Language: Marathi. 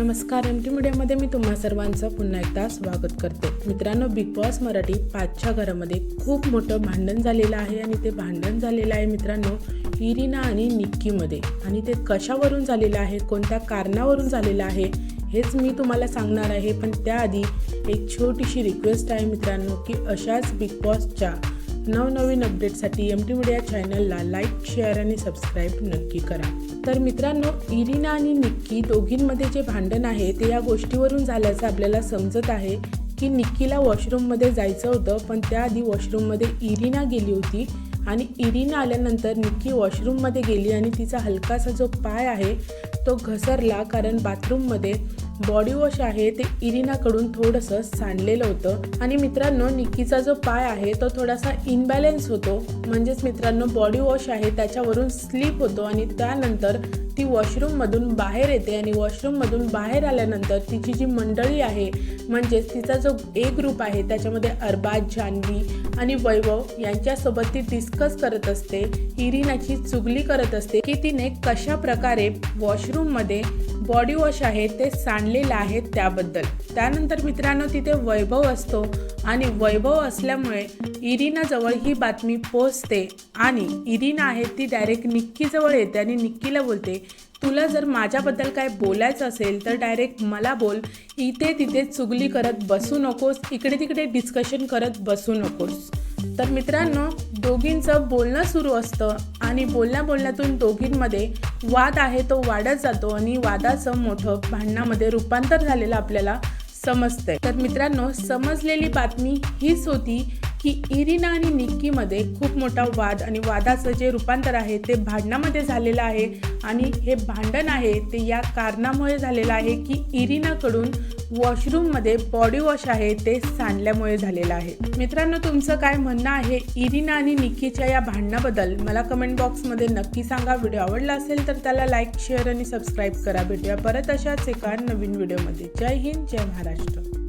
नमस्कार एम टी मीडियामध्ये मी तुम्हा सर्वांचं पुन्हा एकदा स्वागत करते. मित्रांनो बिग बॉस मराठी पाचच्या घरामध्ये खूप मोठं भांडण झालेलं आहे आणि ते भांडण झालेलं आहे मित्रांनो इरिना आणि निक्कीमध्ये. आणि ते कशावरून झालेलं आहे कोणत्या कारणावरून झालेलं आहे हेच मी तुम्हाला सांगणार आहे. पण त्याआधी एक छोटीशी रिक्वेस्ट आहे मित्रांनो की अशाच बिग बॉसच्या नवनवीन अपडेटसाठी एम टी मीडिया चॅनलला लाईक शेअर आणि सबस्क्राईब नक्की करा. तर मित्रांनो इरिना आणि निक्की दोघींमध्ये जे भांडण आहे ते या गोष्टीवरून झाल्याचं आपल्याला समजत आहे की निक्कीला वॉशरूममध्ये जायचं होतं पण त्याआधी वॉशरूममध्ये इरिना गेली होती आणि इरिना आल्यानंतर निक्की वॉशरूममध्ये गेली आणि तिचा हलकासा जो पाय आहे तो घसरला कारण बाथरूममध्ये बॉडी वॉश आहे ते इरिनाकडून थोडंसं सांडलेलं होतं. आणि मित्रांनो निक्कीचा जो पाय आहे तो थोडासा इनबॅलेन्स होतो. म्हणजेच मित्रांनो बॉडी वॉश आहे त्याच्यावरून स्लीप होतो आणि त्यानंतर ती वॉशरूममधून बाहेर येते आणि वॉशरूममधून बाहेर आल्यानंतर तिची जी मंडळी आहे म्हणजेच तिचा जो ए ग्रुप आहे त्याच्यामध्ये अरबाज जान्हवी आणि वैभव यांच्यासोबत ती डिस्कस करत असते. इरिनाची चुगली करत असते की तिने कशा प्रकारे वॉशरूममध्ये बॉडी वॉश आहे ते सांडलेलं आहे त्याबद्दल. त्यानंतर मित्रांनो तिथे वैभव असतो आणि वैभव असल्यामुळे इरिनाजवळ ही बातमी पोचते आणि इरिना आहे ती डायरेक्ट निक्कीजवळ येते आणि निक्कीला बोलते तुला जर माझ्याबद्दल काय बोलायचं असेल तर डायरेक्ट मला बोल. इथे तिथे चुगली करत बसू नकोस इकडे तिकडे डिस्कशन करत बसू नकोस. तर मित्रांनो दोघींचं बोलणं सुरू असतं आणि बोलण्या बोलण्यातून दोघींमध्ये वाद आहे तो वाढत जातो आणि वादाचं मोठं भांडणामध्ये रूपांतर झालेलं आपल्याला समजतंय. तर मित्रांनो समजलेली बातमी हीच होती की इरिना आणि निक्कीमध्ये खूप मोठा वाद आणि वादाचं जे रूपांतर आहे ते भांडणामध्ये झालेलं आहे. आणि हे भांडण आहे ते या कारणामुळे झालेलं आहे की इरिनाकडून वॉशरूममध्ये बॉडी वॉश आहे ते सांडल्यामुळे झालेलं आहे. मित्रांनो तुमचं काय म्हणणं आहे इरिना आणि निक्कीच्या या भांडणाबद्दल? मला कमेंट बॉक्समध्ये नक्की सांगा. व्हिडिओ आवडला असेल तर त्याला लाईक शेअर आणि सबस्क्राईब करा. भेटूया परत अशाच एका नवीन व्हिडिओमध्ये. जय हिंद जय महाराष्ट्र.